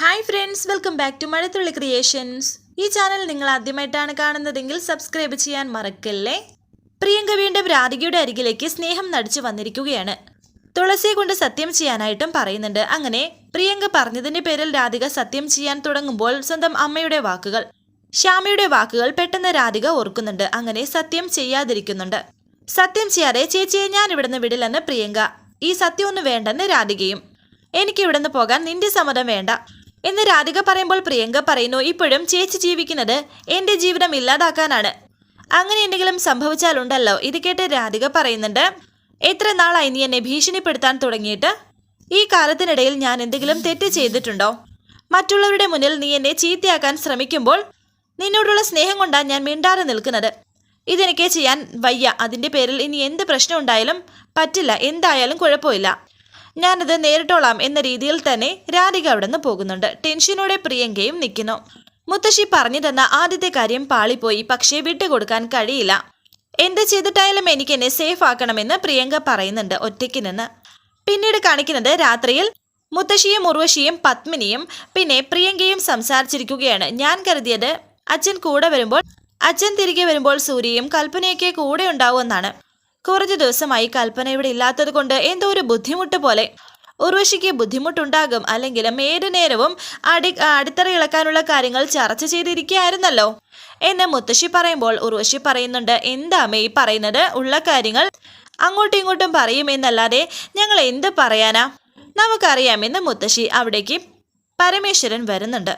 Hi friends welcome back to Mazhathulli creations ഈ channel നിങ്ങൾ ആദ്യമായിട്ടാണ് കാണുന്നതെങ്കിൽ സബ്സ്ക്രൈബ് ചെയ്യാൻ മറക്കല്ലേ? പ്രിയങ്ക വീണ്ടും രാധികയുടെ അരികിലേക്ക് സ്നേഹം നടിച്ചു വന്നിരിക്കുകയാണ്. തുളസിയെ കൊണ്ട് സത്യം ചെയ്യാനായിട്ടും പറയുന്നുണ്ട്. അങ്ങനെ പ്രിയങ്ക പറഞ്ഞതിന്റെ പേരിൽ രാധിക സത്യം ചെയ്യാൻ തുടങ്ങുമ്പോൾ സ്വന്തം അമ്മയുടെ വാക്കുകൾ ശ്യാമയുടെ വാക്കുകൾ പെട്ടെന്ന് രാധിക ഓർക്കുന്നുണ്ട്. അങ്ങനെ സത്യം ചെയ്യാതിരിക്കുന്നുണ്ട്. സത്യം ചെയ്യാതെ ചേച്ചിയെ ഞാൻ ഇവിടുന്ന് വിടില്ലെന്ന് പ്രിയങ്ക. ഈ സത്യമൊന്നും വേണ്ടെന്ന് രാധികയും എനിക്ക് ഇവിടുന്ന് പോകാൻ നിന്റെ സമ്മതം വേണ്ട. എന്ന് രാധിക പറയുമ്പോൾ പ്രിയങ്ക പറയുന്നു ഇപ്പോഴും ചേച്ചി ജീവിക്കുന്നത് എന്റെ ജീവിതം ഇല്ലാതാക്കാനാണ്. അങ്ങനെ എന്തെങ്കിലും സംഭവിച്ചാലുണ്ടല്ലോ? ഇത് കേട്ട് രാധിക പറയുന്നുണ്ട് എത്ര നാളായി നീ എന്നെ ഭീഷണിപ്പെടുത്താൻ തുടങ്ങിയിട്ട്? ഈ കാലത്തിനിടയിൽ ഞാൻ എന്തെങ്കിലും തെറ്റ് ചെയ്തിട്ടുണ്ടോ? മറ്റുള്ളവരുടെ മുന്നിൽ നീ എന്നെ ചീത്തയാക്കാൻ ശ്രമിക്കുമ്പോൾ നിന്നോടുള്ള സ്നേഹം കൊണ്ടാണ് ഞാൻ മിണ്ടാതെ നിൽക്കുന്നത്. ഇതെനിക്ക് ചെയ്യാൻ വയ്യ. അതിന്റെ പേരിൽ ഇനി എന്ത് പ്രശ്നം ഉണ്ടായാലും പറ്റില്ല. എന്തായാലും കുഴപ്പമില്ല. ഞാനത് നേരിട്ടോളാം എന്ന രീതിയിൽ തന്നെ രാധിക അവിടെ നിന്ന് പോകുന്നുണ്ട്. ടെൻഷനോടെ പ്രിയങ്കയും നിൽക്കുന്നു മുത്തശ്ശി പറഞ്ഞു തന്ന ആദ്യത്തെ കാര്യം പാളിപ്പോയി. പക്ഷേ വിട്ടുകൊടുക്കാൻ കഴിയില്ല. എന്ത് ചെയ്തിട്ടായാലും എനിക്ക് എന്നെ സേഫ് ആക്കണമെന്ന് പ്രിയങ്ക പറയുന്നുണ്ട് ഒറ്റയ്ക്ക് നിന്ന്. പിന്നീട് കാണിക്കുന്നത് രാത്രിയിൽ മുത്തശ്ശിയും ഉർവശിയും പത്മിനിയും പിന്നെ പ്രിയങ്കയും സംസാരിച്ചിരിക്കുകയാണ്. ഞാൻ കരുതിയത് അച്ഛൻ കൂടെ വരുമ്പോൾ അച്ഛൻ തിരികെ വരുമ്പോൾ സൂര്യയും കൽപ്പനയൊക്കെ കൂടെ ഉണ്ടാവുമെന്നാണ് കുറച്ചു ദിവസമായി കൽപ്പന ഇവിടെ ഇല്ലാത്തത് കൊണ്ട് എന്തോ ഒരു ബുദ്ധിമുട്ട് പോലെ. ഉർവശിക്ക് ബുദ്ധിമുട്ടുണ്ടാകും അല്ലെങ്കിൽ ഏതു നേരവും അടി അടിത്തറ ഇളക്കാനുള്ള കാര്യങ്ങൾ ചർച്ച ചെയ്തിരിക്കുകയായിരുന്നല്ലോ. എന്ന് മുത്തശ്ശി പറയുമ്പോൾ ഉർവശി പറയുന്നുണ്ട് എന്താമേ ഈ പറയുന്നത്? ഉള്ള കാര്യങ്ങൾ അങ്ങോട്ടും ഇങ്ങോട്ടും പറയും പറയുമെന്നല്ലാതെ ഞങ്ങൾ എന്ത് പറയാനാ? നമുക്കറിയാമെന്ന് മുത്തശ്ശി അവിടേക്ക് പരമേശ്വരൻ വരുന്നുണ്ട്.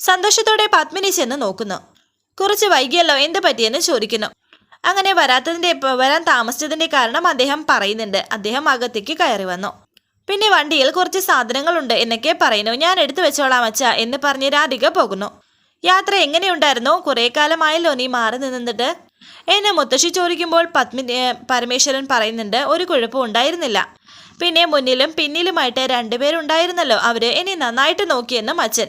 സന്തോഷത്തോടെ പത്മിനി ചെന്ന് നോക്കുന്നു. കുറച്ച് വൈകിയല്ലോ എന്ത് പറ്റിയെന്ന് ചോദിക്കുന്നു. അങ്ങനെ വരാത്തതിന്റെ വരാൻ താമസിച്ചതിന്റെ കാരണം അദ്ദേഹം പറയുന്നുണ്ട്. അദ്ദേഹം അകത്തേക്ക് കയറി വന്നു. പിന്നെ വണ്ടിയിൽ കുറച്ച് സാധനങ്ങളുണ്ട് എന്നൊക്കെ പറയുന്നു. ഞാൻ എടുത്തു വെച്ചോളാം അച്ഛ എന്ന് പറഞ്ഞ് രാധിക പോകുന്നു. യാത്ര എങ്ങനെയുണ്ടായിരുന്നു? കുറേ കാലമായല്ലോ നീ മാറി നിന്നിട്ട്. എന്നെ മുത്തശ്ശി ചോദിക്കുമ്പോൾ പത്മി പരമേശ്വരൻ പറയുന്നുണ്ട് ഒരു കുഴപ്പവും ഉണ്ടായിരുന്നില്ല. പിന്നെ മുന്നിലും പിന്നിലുമായിട്ട് രണ്ടുപേരുണ്ടായിരുന്നല്ലോ. അവർ എന്നെ നന്നായിട്ട് നോക്കിയെന്നും അച്ഛൻ.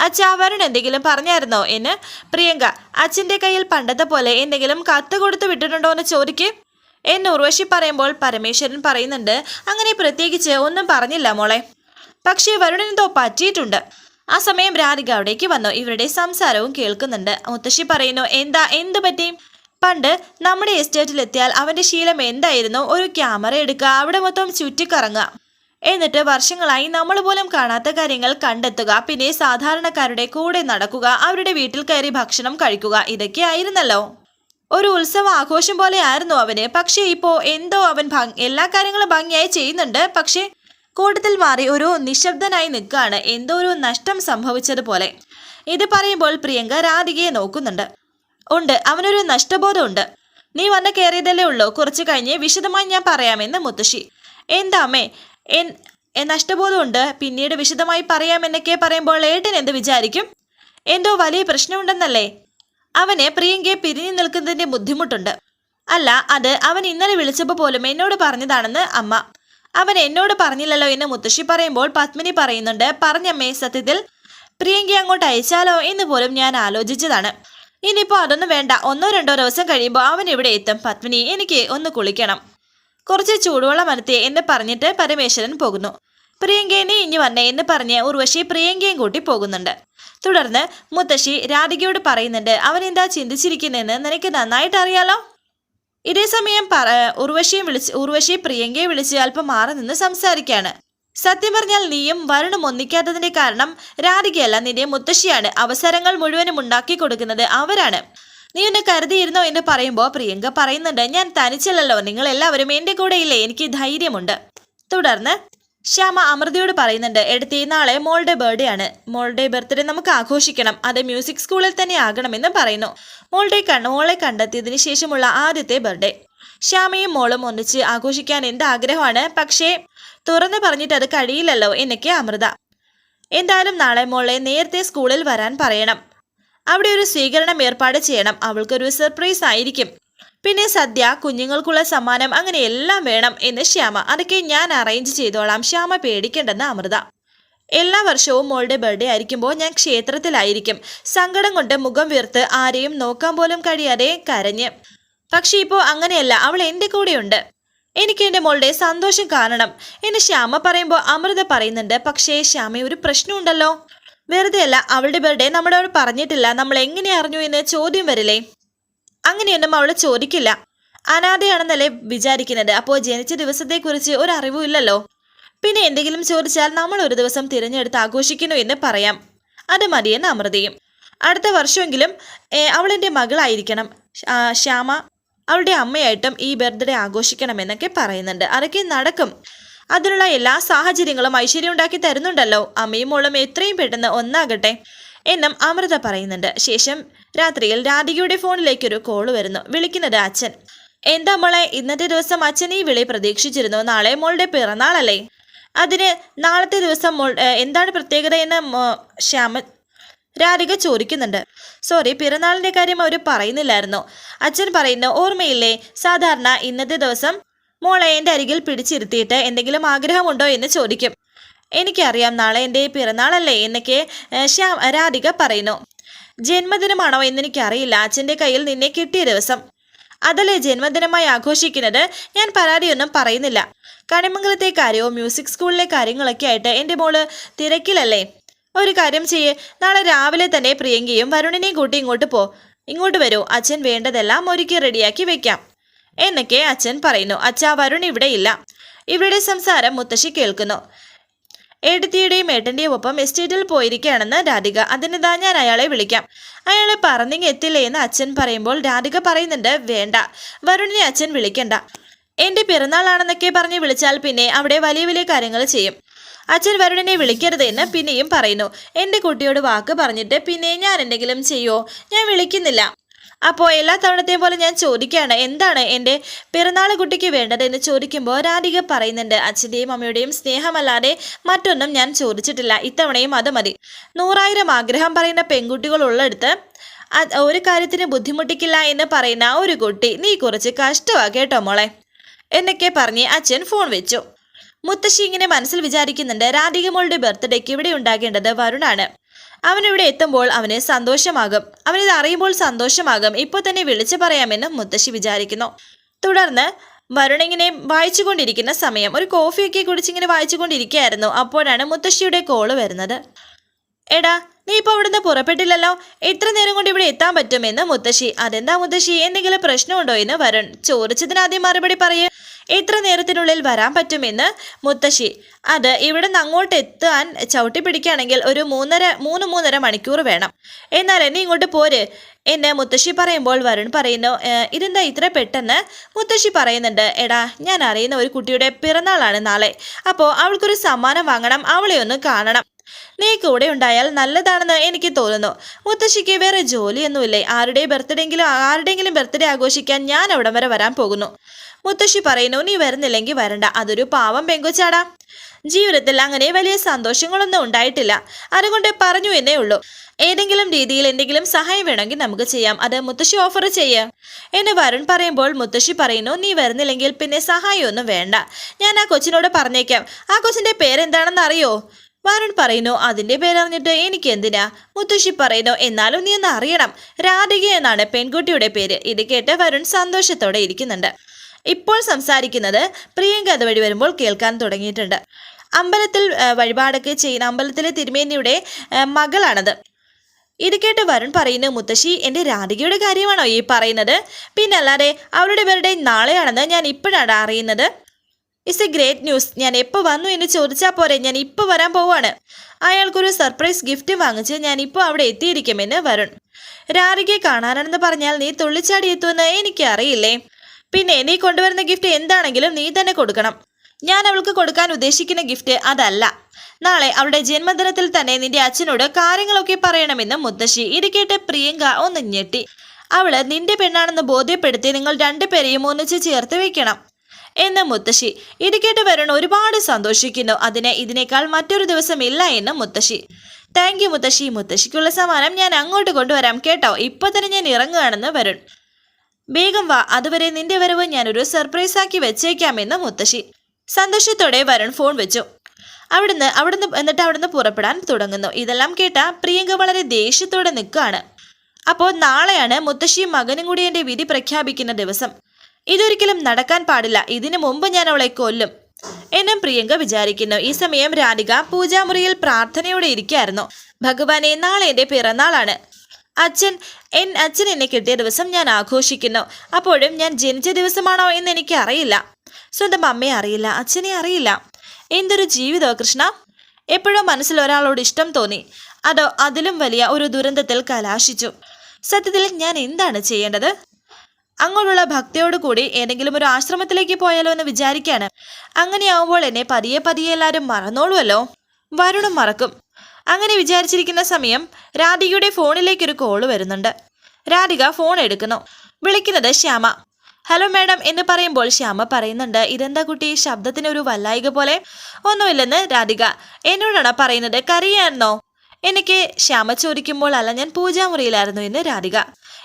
അച്ഛ വരുൺ എന്തെങ്കിലും പറഞ്ഞായിരുന്നോ എന്ന്? പ്രിയങ്ക അച്ഛന്റെ കയ്യിൽ പണ്ടത്തെ പോലെ എന്തെങ്കിലും കത്ത് കൊടുത്തു വിട്ടിട്ടുണ്ടോ എന്ന് ചോദിക്ക്. എന്ന് ഉർവശി പറയുമ്പോൾ പരമേശ്വരൻ പറയുന്നുണ്ട് അങ്ങനെ പ്രത്യേകിച്ച് ഒന്നും പറഞ്ഞില്ല മോളെ. പക്ഷേ വരുണിനെന്തോ പറ്റിയിട്ടുണ്ട്. ആ സമയം രാധിക അവിടേക്ക് വന്നു. ഇവരുടെ സംസാരവും കേൾക്കുന്നുണ്ട്. മുത്തശ്ശി പറയുന്നു എന്താ എന്ത് പറ്റി? പണ്ട് നമ്മുടെ എസ്റ്റേറ്റിലെത്തിയാൽ അവന്റെ ശീലം എന്തായിരുന്നു? ഒരു ക്യാമറ എടുക്കുക അവിടെ മൊത്തം ചുറ്റിക്കറങ്ങുക. എന്നിട്ട് വർഷങ്ങളായി നമ്മൾ പോലും കാണാത്ത കാര്യങ്ങൾ കണ്ടെത്തുക പിന്നെ സാധാരണക്കാരുടെ കൂടെ നടക്കുക അവരുടെ വീട്ടിൽ കയറി ഭക്ഷണം കഴിക്കുക ഇതൊക്കെ ആയിരുന്നല്ലോ. ഒരു ഉത്സവ ആഘോഷം പോലെ ആയിരുന്നു അവന്. പക്ഷേ ഇപ്പോ എന്തോ അവൻ എല്ലാ കാര്യങ്ങളും ഭംഗിയായി ചെയ്യുന്നുണ്ട്. പക്ഷേ കൂട്ടത്തിൽ മാറി ഒരു നിശബ്ദനായി നിൽക്കുകയാണ്. എന്തോ ഒരു നഷ്ടം സംഭവിച്ചതുപോലെ. ഇത് പറയുമ്പോൾ പ്രിയങ്ക രാധികയെ നോക്കുന്നുണ്ട്. ഉണ്ട് അവനൊരു നഷ്ടബോധമുണ്ട്. നീ വന്ന് കയറിയതല്ലേ ഉള്ളൂ. കുറച്ച് കഴിഞ്ഞ് വിശദമായി ഞാൻ പറയാമെന്ന് മുത്തശ്ശി. എന്താ അമ്മേ നഷ്ടബോധമുണ്ട്. പിന്നീട് വിശദമായി പറയാമെന്നൊക്കെ പറയുമ്പോൾ ഏട്ടൻ എന്ത് വിചാരിക്കും? എന്തോ വലിയ പ്രശ്നമുണ്ടെന്നല്ലേ? അവന് പ്രിയങ്കയെ പിരിഞ്ഞു നിൽക്കുന്നതിന്റെ ബുദ്ധിമുട്ടുണ്ട്. അല്ല അത് അവൻ ഇന്നലെ വിളിച്ചപ്പോൾ പോലും എന്നോട് പറഞ്ഞതാണെന്ന് അമ്മ. അവൻ എന്നോട് പറഞ്ഞില്ലല്ലോ എന്ന് മുത്തശ്ശി പറയുമ്പോൾ പത്മിനി പറയുന്നുണ്ട് പറഞ്ഞമ്മേ സത്യത്തിൽ പ്രിയങ്കയെ അങ്ങോട്ട് അയച്ചാലോ എന്ന് പോലും ഞാൻ ആലോചിച്ചതാണ്. ഇനിയിപ്പോൾ അതൊന്നും വേണ്ട. ഒന്നോ രണ്ടോ ദിവസം കഴിയുമ്പോൾ അവൻ ഇവിടെ എത്തും. പത്മിനി എനിക്ക് ഒന്ന് കുളിക്കണം. കുറച്ച് ചൂടുവെള്ളം അനത്തിയെ എന്ന് പറഞ്ഞിട്ട് പരമേശ്വരൻ പോകുന്നു. പ്രിയങ്കയെ നീ ഇഞ്ഞു വന്നേ എന്ന് പറഞ്ഞ് ഉർവശി പ്രിയങ്കയും കൂട്ടി പോകുന്നുണ്ട്. തുടർന്ന് മുത്തശ്ശി രാധികയോട് പറയുന്നുണ്ട് അവൻ എന്താ ചിന്തിച്ചിരിക്കുന്നതെന്ന് നിനക്ക് നന്നായിട്ട് അറിയാലോ? ഇതേ സമയം പറ ഉർവശിയെ വിളിച്ച് ഉർവശി പ്രിയങ്കയെ വിളിച്ച് അല്പം മാറി നിന്ന് സംസാരിക്കുകയാണ്. സത്യം പറഞ്ഞാൽ നീയും വരുണും ഒന്നിക്കാത്തതിന്റെ കാരണം രാധികയല്ല നിന്റെ മുത്തശ്ശിയാണ്. അവസരങ്ങൾ മുഴുവനും ഉണ്ടാക്കി കൊടുക്കുന്നത് അവരാണ്. നീ എന്നെ കരുതിയിരുന്നോ എന്ന് പറയുമ്പോൾ പ്രിയങ്ക പറയുന്നുണ്ട് ഞാൻ തനിച്ചല്ലല്ലോ നിങ്ങൾ എല്ലാവരും എന്റെ കൂടെ ഇല്ലേ എനിക്ക് ധൈര്യമുണ്ട്. തുടർന്ന് ശ്യാമ അമൃതയോട് പറയുന്നുണ്ട് എടുത്തി നാളെ മോളുടെ ബർത്ത്ഡേ ആണ്. മോളുടെ ബർത്ത്ഡേ നമുക്ക് ആഘോഷിക്കണം. അത് മ്യൂസിക് സ്കൂളിൽ തന്നെ ആകണമെന്ന് പറയുന്നു. മോളുടെ കണ്ണ് മോളെ കണ്ടെത്തിയതിനു ശേഷമുള്ള ആദ്യത്തെ ബർത്ത്ഡേ ശ്യാമയും മോളും ഒന്നിച്ച് ആഘോഷിക്കാൻ എന്ത് ആഗ്രഹമാണ് പക്ഷേ തുറന്നു പറഞ്ഞിട്ട് അത് കഴിയില്ലല്ലോ എന്നൊക്കെ അമൃത. എന്തായാലും നാളെ മോളെ നേരത്തെ സ്കൂളിൽ വരാൻ പറയണം. അവിടെ ഒരു സ്വീകരണം ഏർപ്പാട് ചെയ്യണം. അവൾക്കൊരു സർപ്രൈസ് ആയിരിക്കും. പിന്നെ സദ്യ കുഞ്ഞുങ്ങൾക്കുള്ള സമ്മാനം അങ്ങനെ എല്ലാം വേണം എന്ന് ശ്യാമ. അതൊക്കെ ഞാൻ അറേഞ്ച് ചെയ്തോളാം. ശ്യാമ പേടിക്കേണ്ടെന്ന് അമൃത. എല്ലാ വർഷവും മോളുടെ ബർത്ത്ഡേ ആയിരിക്കുമ്പോൾ ഞാൻ ക്ഷേത്രത്തിലായിരിക്കും. സങ്കടം കൊണ്ട് മുഖം വീർത്ത് ആരെയും നോക്കാൻ പോലും കഴിയാതെ കരഞ്ഞ്. പക്ഷെ ഇപ്പോൾ അങ്ങനെയല്ല. അവൾ എന്റെ കൂടെയുണ്ട്. എനിക്ക് എന്റെ മോളുടെ സന്തോഷം കാണണം എന്ന് ശ്യാമ പറയുമ്പോൾ അമൃത പറയുന്നുണ്ട്. പക്ഷേ ശ്യാമ ഒരു പ്രശ്നമുണ്ടല്ലോ. വെറുതെ അല്ല അവളുടെ ബർത്ത്ഡേ നമ്മളോട് പറഞ്ഞിട്ടില്ല. നമ്മൾ എങ്ങനെ അറിഞ്ഞു എന്ന് ചോദ്യം വരില്ലേ? അങ്ങനെയൊന്നും അവൾ ചോദിക്കില്ല. അനാഥയാണെന്നല്ലേ വിചാരിക്കുന്നത്. അപ്പോൾ ജനിച്ച ദിവസത്തെക്കുറിച്ച് ഒരു അറിവുമില്ലല്ലോ പിന്നെ എന്തെങ്കിലും ചോദിച്ചാൽ നമ്മൾ ഒരു ദിവസം തിരഞ്ഞെടുത്ത് ആഘോഷിക്കുന്നു എന്ന് പറയാം. അത് മതിയെന്ന് അമൃതയും. അടുത്ത വർഷമെങ്കിലും അവളെന്റെ മകളായിരിക്കണം. ശ്യാമ അവളുടെ അമ്മയായിട്ടും ഈ ബർത്ത്ഡേ ആഘോഷിക്കണമെന്നൊക്കെ പറയുന്നുണ്ട്. അതൊക്കെ നടക്കും. അതിനുള്ള എല്ലാ സാഹചര്യങ്ങളും ഐശ്വര്യം ഉണ്ടാക്കി തരുന്നുണ്ടല്ലോ. അമ്മയും മോളും എത്രയും പെട്ടെന്ന് ഒന്നാകട്ടെ എന്നും അമൃത പറയുന്നുണ്ട്. ശേഷം രാത്രിയിൽ രാധികയുടെ ഫോണിലേക്ക് ഒരു കോൾ വരുന്നു. വിളിക്കുന്നത് അച്ഛൻ. എന്താ മോളെ ഇന്നത്തെ ദിവസം അച്ഛൻ ഈ വിളി പ്രതീക്ഷിച്ചിരുന്നു. നാളെ മോളുടെ പിറന്നാളല്ലേ? അതിന് നാളത്തെ ദിവസം മോൾ എന്താണ് പ്രത്യേകത എന്ന് ശ്യാമ രാധിക ചോദിക്കുന്നുണ്ട്. സോറി പിറന്നാളിന്റെ കാര്യം അവർ പറയുന്നില്ലായിരുന്നു. അച്ഛൻ പറയുന്നു ഓർമ്മയില്ലേ? സാധാരണ ഇന്നത്തെ ദിവസം മോളെ എന്റെ അരികിൽ പിടിച്ചിരുത്തിയിട്ട് എന്തെങ്കിലും ആഗ്രഹമുണ്ടോ എന്ന് ചോദിക്കും. എനിക്കറിയാം നാളെ എന്റെ പിറന്നാളല്ലേ എന്നൊക്കെ ശ്യാം രാധിക പറയുന്നു. ജന്മദിനമാണോ എന്നെനിക്കറിയില്ല. അച്ഛന്റെ കയ്യിൽ നിന്നെ കിട്ടിയ ദിവസം. അതല്ലേ ജന്മദിനമായി ആഘോഷിക്കുന്നത്? ഞാൻ പരാതിയൊന്നും പറയുന്നില്ല. കണിമംഗലത്തെ കാര്യവും മ്യൂസിക് സ്കൂളിലെ കാര്യങ്ങളൊക്കെ ആയിട്ട് എന്റെ മോൾ തിരക്കിലല്ലേ? ഒരു കാര്യം ചെയ്യേ. നാളെ രാവിലെ തന്നെ പ്രിയങ്കയും വരുണിനെയും കൂട്ടി ഇങ്ങോട്ട് പോ. ഇങ്ങോട്ട് വരൂ. അച്ഛൻ വേണ്ടതെല്ലാം ഒരുക്കി റെഡിയാക്കി വെക്കാം. എന്നൊക്കെ അച്ഛൻ പറയുന്നു. അച്ഛാ വരുൺ ഇവിടെ ഇല്ല. ഇവരുടെ സംസാരം മുത്തശ്ശി കേൾക്കുന്നു. ഏടത്തിയുടെയും ഏട്ടന്റെയും ഒപ്പം എസ്റ്റേറ്റിൽ പോയിരിക്കുകയാണെന്ന് രാധിക. അതിനിതാ ഞാൻ അയാളെ വിളിക്കാം? അയാളെ പറഞ്ഞെങ്കിൽ എത്തില്ലേ എന്ന് അച്ഛൻ പറയുമ്പോൾ രാധിക പറയുന്നുണ്ട് വേണ്ട. വരുണിനെ അച്ഛൻ വിളിക്കണ്ട. എന്റെ പിറന്നാളാണെന്നൊക്കെ പറഞ്ഞ് വിളിച്ചാൽ പിന്നെ അവിടെ വലിയ വലിയ കാര്യങ്ങൾ ചെയ്യും. അച്ഛൻ വരുണിനെ വിളിക്കരുത് എന്ന് പിന്നെയും പറയുന്നു. എന്റെ കുട്ടിയോട് വാക്ക് പറഞ്ഞിട്ട് പിന്നെ ഞാൻ എന്തെങ്കിലും ചെയ്യോ? ഞാൻ വിളിക്കുന്നില്ല. അപ്പോൾ എല്ലാ തവണത്തെയും പോലെ ഞാൻ ചോദിക്കുകയാണ് എന്താണ് എന്റെ പിറന്നാൾ കുട്ടിക്ക് വേണ്ടത് എന്ന് ചോദിക്കുമ്പോൾ രാധിക പറയുന്നുണ്ട് അച്ഛന്റെയും അമ്മയുടെയും സ്നേഹമല്ലാതെ മറ്റൊന്നും ഞാൻ ചോദിച്ചിട്ടില്ല ഇത്തവണയും അത് മതി. നൂറായിരം ആഗ്രഹം പറയുന്ന പെൺകുട്ടികൾ ഉള്ളിടത്ത് ഒരു കാര്യത്തിന് ബുദ്ധിമുട്ടിക്കില്ല എന്ന് പറയുന്ന ഒരു കുട്ടി നീ കുറച്ച് കഷ്ടമാ കേട്ടോ മോളെ എന്നൊക്കെ പറഞ്ഞ് അച്ഛൻ ഫോൺ വെച്ചു. മുത്തശ്ശി ഇങ്ങനെ മനസ്സിൽ വിചാരിക്കുന്നുണ്ട് രാധിക മോളുടെ ബർത്ത്ഡേക്ക് ഇവിടെ ഉണ്ടാകേണ്ടത് വരുണാണ്. അവനിവിടെ എത്തുമ്പോൾ അവന് സന്തോഷമാകും. അവനിത് അറിയുമ്പോൾ സന്തോഷമാകും. ഇപ്പൊ തന്നെ വിളിച്ചു പറയാമെന്ന് മുത്തശ്ശി വിചാരിക്കുന്നു. തുടർന്ന് വരുണിങ്ങനെ വായിച്ചുകൊണ്ടിരിക്കുന്ന സമയം. ഒരു കോഫിയൊക്കെ കുടിച്ചിങ്ങനെ വായിച്ചുകൊണ്ടിരിക്കുകയായിരുന്നു. അപ്പോഴാണ് മുത്തശ്ശിയുടെ കോൾ വരുന്നത്. എടാ നീ ഇപ്പോൾ ഇവിടുന്ന് പുറപ്പെട്ടില്ലല്ലോ? എത്ര നേരം കൊണ്ട് ഇവിടെ എത്താൻ പറ്റുമെന്ന് മുത്തശ്ശി. അതെന്താ മുത്തശ്ശി? എന്തെങ്കിലും പ്രശ്നമുണ്ടോ എന്ന് വരുൺ ചോദിച്ചതിനാദ്യം മറുപടി പറയേ. എത്ര നേരത്തിനുള്ളിൽ വരാൻ പറ്റുമെന്ന് മുത്തശ്ശി. അത് ഇവിടെ നിന്ന് അങ്ങോട്ട് എത്താൻ ചവിട്ടി പിടിക്കുകയാണെങ്കിൽ ഒരു മൂന്നര മൂന്ന് മൂന്നര മണിക്കൂർ വേണം. എന്നാൽ നീ ഇങ്ങോട്ട് പോര്. എന്നെ മുത്തശ്ശി പറയുമ്പോൾ വരുൺ പറയുന്നു "ഏ, ഇതെന്താ ഇത്ര പെട്ടെന്ന്? മുത്തശ്ശി പറയുന്നുണ്ട് എടാ ഞാൻ അറിയുന്ന ഒരു കുട്ടിയുടെ പിറന്നാളാണ് നാളെ. അപ്പോൾ അവൾക്കൊരു സമ്മാനം വാങ്ങണം അവളെ ഒന്ന് കാണണം. നീ കൂടെ ഉണ്ടായാൽ നല്ലതാണെന്ന് എനിക്ക് തോന്നുന്നു. മുത്തശ്ശിക്ക് വേറെ ജോലിയൊന്നുമില്ലേ? ആരുടെ ബർത്ത്ഡേങ്കിലും ആരുടെയെങ്കിലും ബർത്ത്ഡേ ആഘോഷിക്കാൻ ഞാൻ അവിടം വരെ വരാൻ പോകുന്നു. മുത്തശ്ശി പറയുന്നു നീ വരുന്നില്ലെങ്കിൽ വരണ്ട. അതൊരു പാവം പെങ്കുച്ചാടാ. ജീവിതത്തിൽ അങ്ങനെ വലിയ സന്തോഷങ്ങളൊന്നും ഉണ്ടായിട്ടില്ല. അതുകൊണ്ട് പറഞ്ഞു എന്നേ ഉള്ളൂ. ഏതെങ്കിലും രീതിയിൽ എന്തെങ്കിലും സഹായം വേണമെങ്കിൽ നമുക്ക് ചെയ്യാം. അത് മുത്തശ്ശി ഓഫർ ചെയ്യ. എന്ന് വരുൺ പറയുമ്പോൾ മുത്തശ്ശി പറയുന്നു നീ വരുന്നില്ലെങ്കിൽ പിന്നെ സഹായമൊന്നും വേണ്ട. ഞാൻ ആ കൊച്ചിനോട് പറഞ്ഞേക്കാം. ആ കൊച്ചിന്റെ പേരെന്താണെന്ന് അറിയോ? വരുൺ പറയുന്നു അതിന്റെ പേരറിഞ്ഞിട്ട് എനിക്ക് എന്തിനാ മുത്തശ്ശി പറയുന്നു എന്നാലും നീ ഒന്ന് അറിയണം. രാധിക എന്നാണ് പെൺകുട്ടിയുടെ പേര്. ഇത് കേട്ട് വരുൺ സന്തോഷത്തോടെ ഇരിക്കുന്നുണ്ട്. ഇപ്പോൾ സംസാരിക്കുന്നത് പ്രിയങ്ക അതുവഴി വരുമ്പോൾ കേൾക്കാൻ തുടങ്ങിയിട്ടുണ്ട്. അമ്പലത്തിൽ വഴിപാടൊക്കെ ചെയ്യുന്ന അമ്പലത്തിലെ തിരുമേനിയുടെ മകളാണത്. ഇത് കേട്ട് വരുൺ പറയുന്നു മുത്തശ്ശി എന്റെ രാധികയുടെ കാര്യമാണോ ഈ പറയുന്നത്? പിന്നെ അല്ലാതെ പേരുടെ നാളെയാണെന്ന് ഞാൻ ഇപ്പോഴാണ് അറിയുന്നത്. ഇറ്റ്സ് എ ഗ്രേറ്റ് ന്യൂസ് ഞാൻ എപ്പോൾ വന്നു എന്ന് ചോദിച്ചാൽ പോരെ ഞാൻ ഇപ്പോൾ വരാൻ പോവാണ് അയാൾക്കൊരു സർപ്രൈസ് ഗിഫ്റ്റ് വാങ്ങിച്ച് ഞാൻ ഇപ്പോൾ അവിടെ എത്തിയിരിക്കുമെന്ന് വരുൺ. രാറികെ കാണാനാണെന്ന് പറഞ്ഞാൽ നീ തുള്ളിച്ചാടി എത്തുമെന്ന് എനിക്ക് അറിയില്ലേ പിന്നെ നീ കൊണ്ടുവരുന്ന ഗിഫ്റ്റ് എന്താണെങ്കിലും നീ തന്നെ കൊടുക്കണം. ഞാൻ അവൾക്ക് കൊടുക്കാൻ ഉദ്ദേശിക്കുന്ന ഗിഫ്റ്റ് അതല്ല. നാളെ അവളുടെ ജന്മദിനത്തിൽ തന്നെ നിന്റെ അച്ഛനോട് കാര്യങ്ങളൊക്കെ പറയണമെന്ന് മുത്തശ്ശി ഇരിക്കേട്ട് കേട്ട് പ്രിയങ്ക ഒന്ന് ഞെട്ടി. അവൾ നിന്റെ പെണ്ണാണെന്ന് ബോധ്യപ്പെടുത്തി നിങ്ങൾ രണ്ടുപേരെയും ഒന്നിച്ച് ചേർത്ത് വെക്കണം. എന്ന് മുത്തശ്ശി. ഇടുക്കേട്ട് കേട്ട് വരുൺ ഒരുപാട് സന്തോഷിക്കുന്നു. അതിന് ഇതിനേക്കാൾ മറ്റൊരു ദിവസം ഇല്ല എന്ന് മുത്തശ്ശി. താങ്ക് യു മുത്തശ്ശി. മുത്തശ്ശിക്കുള്ള സമ്മാനം ഞാൻ അങ്ങോട്ട് കൊണ്ടുവരാം കേട്ടോ. ഇപ്പൊ തന്നെ ഞാൻ ഇറങ്ങുകയാണെന്ന് വരുൺ. വേഗം വാ. അതുവരെ നിന്റെ വരവ് ഞാനൊരു സർപ്രൈസ് ആക്കി വെച്ചേക്കാമെന്ന് മുത്തശ്ശി. സന്തോഷത്തോടെ വരുൺ ഫോൺ വെച്ചു. അവിടുന്ന് അവിടുന്ന് എന്നിട്ട് അവിടുന്ന് പുറപ്പെടാൻ തുടങ്ങുന്നു. ഇതെല്ലാം കേട്ട പ്രിയങ്ക വളരെ ദേഷ്യത്തോടെ നിൽക്കുകയാണ്. അപ്പോൾ നാളെയാണ് മുത്തശ്ശിയും മകനും കൂടി എന്റെ വിധി പ്രഖ്യാപിക്കുന്ന ദിവസം. ഇതൊരിക്കലും നടക്കാൻ പാടില്ല. ഇതിനു മുമ്പ് ഞാൻ അവളെ കൊല്ലും. എന്നും പ്രിയങ്ക വിചാരിക്കുന്നു. ഈ സമയം രാധിക പൂജാമുറിയിൽ പ്രാർത്ഥനയോടെ ഇരിക്കായിരുന്നു ഭഗവാനെ നാളെ എന്റെ പിറന്നാളാണ്. അച്ഛൻ എൻ അച്ഛൻ എന്നെ കിട്ടിയ ദിവസം ഞാൻ ആഘോഷിക്കുന്നു. അപ്പോഴും ഞാൻ ജനിച്ച ദിവസമാണോ എന്ന് എനിക്ക് അറിയില്ല. സ്വന്തം അമ്മയെ അറിയില്ല അച്ഛനെ അറിയില്ല. എന്തൊരു ജീവിതമോ കൃഷ്ണ? എപ്പോഴോ മനസ്സിൽ ഒരാളോട് ഇഷ്ടം തോന്നി. അതോ അതിലും വലിയ ഒരു ദുരന്തത്തിൽ കലാശിച്ചു. സത്യത്തിൽ ഞാൻ എന്താണ് ചെയ്യേണ്ടത്? അങ്ങോട്ടുള്ള ഭക്തിയോട് കൂടി ഏതെങ്കിലും ഒരു ആശ്രമത്തിലേക്ക് പോയാലോ എന്ന് വിചാരിക്കാണ്. അങ്ങനെയാവുമ്പോൾ എന്നെ പതിയെ പതിയെ എല്ലാവരും മറന്നോളുമല്ലോ വരുണും മറക്കും. അങ്ങനെ വിചാരിച്ചിരിക്കുന്ന സമയം രാധികയുടെ ഫോണിലേക്ക് ഒരു കോൾ വരുന്നുണ്ട്. രാധിക ഫോൺ എടുക്കുന്നു. വിളിക്കുന്നത് ശ്യാമ. ഹലോ മാഡം എന്ന് പറയുമ്പോൾ ശ്യാമ പറയുന്നുണ്ട് ഇതെന്താ കുട്ടി? ശബ്ദത്തിന് ഒരു വല്ലായിക പോലെ. ഒന്നുമില്ലെന്ന് രാധിക. എന്നോടാണ് പറയുന്നത് കറിയായിരുന്നോ എനിക്ക് ശ്യാമ ചോദിക്കുമ്പോൾ അല്ല ഞാൻ പൂജാമുറിയിലായിരുന്നു എന്ന് രാധിക.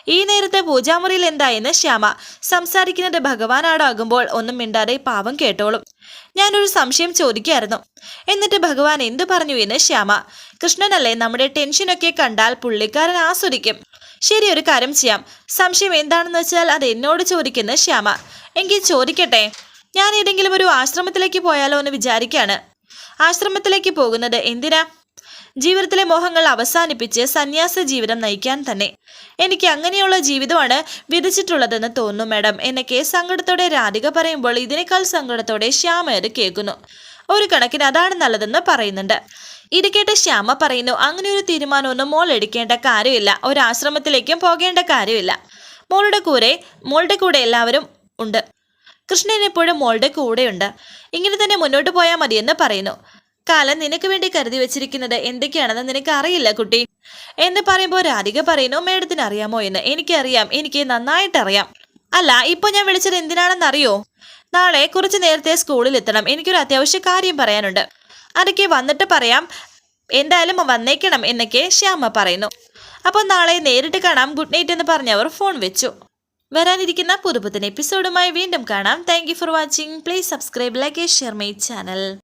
ഈ നേരത്തെ പൂജാമുറിയിൽ എന്തായെന്ന് ശ്യാമ സംസാരിക്കുന്നത് ഭഗവാനാടാകുമ്പോൾ ഒന്നും മിണ്ടാതെ പാവം കേട്ടോളും. ഞാനൊരു സംശയം ചോദിക്കായിരുന്നു എന്നിട്ട് ഭഗവാൻ എന്തു പറഞ്ഞു എന്ന് ശ്യാമ കൃഷ്ണനല്ലേ നമ്മുടെ ടെൻഷനൊക്കെ കണ്ടാൽ പുള്ളിക്കാരൻ ആസ്വദിക്കും. ശരി ഒരു കാര്യം ചെയ്യാം. സംശയം എന്താണെന്ന് വെച്ചാൽ അത് എന്നോട് ചോദിക്കുന്ന ശ്യാമ എങ്കിൽ ചോദിക്കട്ടെ. ഞാൻ ഏതെങ്കിലും ഒരു ആശ്രമത്തിലേക്ക് പോയാലോ എന്ന് വിചാരിക്കാണ്. ആശ്രമത്തിലേക്ക് പോകുന്നത് എന്തിനാ? ജീവിതത്തിലെ മോഹങ്ങൾ അവസാനിപ്പിച്ച് സന്യാസ ജീവിതം നയിക്കാൻ തന്നെ. എനിക്ക് അങ്ങനെയുള്ള ജീവിതമാണ് വിധിച്ചിട്ടുള്ളതെന്ന് തോന്നുന്നു മാഡം. എന്നൊക്കെ സങ്കടത്തോടെ രാധിക പറയുമ്പോൾ ഇതിനേക്കാൾ സങ്കടത്തോടെ ശ്യാമ അത് കേൾക്കുന്നു. ഒരു കണക്കിന് അതാണ് നല്ലതെന്ന് പറയുന്നുണ്ട്. ഇത് കേട്ട ശ്യാമ പറയുന്നു അങ്ങനെ ഒരു തീരുമാനമൊന്നും മോൾ എടുക്കേണ്ട കാര്യമില്ല. ഒരു ആശ്രമത്തിലേക്കും പോകേണ്ട കാര്യമില്ല. മോളുടെ കൂടെ മോളുടെ കൂടെ എല്ലാവരും ഉണ്ട്. കൃഷ്ണൻ എപ്പോഴും മോളുടെ കൂടെയുണ്ട്. ഇങ്ങനെ തന്നെ മുന്നോട്ട് പോയാൽ മതിയെന്ന് പറയുന്നു. കാലം നിനക്ക് വേണ്ടി കരുതി വെച്ചിരിക്കുന്നത് എന്തൊക്കെയാണെന്ന് നിനക്ക് അറിയില്ല കുട്ടി. എന്ന് പറയുമ്പോൾ രാധിക പറയുന്നു മേഡത്തിന് അറിയാമോ എന്ന്. എനിക്കറിയാം. എനിക്ക് നന്നായിട്ട് അറിയാം അല്ല ഇപ്പൊ ഞാൻ വിളിച്ചത് എന്തിനാണെന്ന് അറിയോ നാളെ കുറച്ച് നേരത്തെ സ്കൂളിൽ എത്തണം. എനിക്കൊരു അത്യാവശ്യ കാര്യം പറയാനുണ്ട്. അതൊക്കെ വന്നിട്ട് പറയാം. എന്തായാലും വന്നേക്കണം എന്നൊക്കെ ശ്യാമ പറയുന്നു. അപ്പോൾ നാളെ നേരിട്ട് കാണാം. ഗുഡ് നൈറ്റ് എന്ന് പറഞ്ഞവർ ഫോൺ വെച്ചു. വരാനിരിക്കുന്ന പുതുപുത്തൻ എപ്പിസോഡുമായി വീണ്ടും കാണാം. Thank for watching please subscribe like share my channel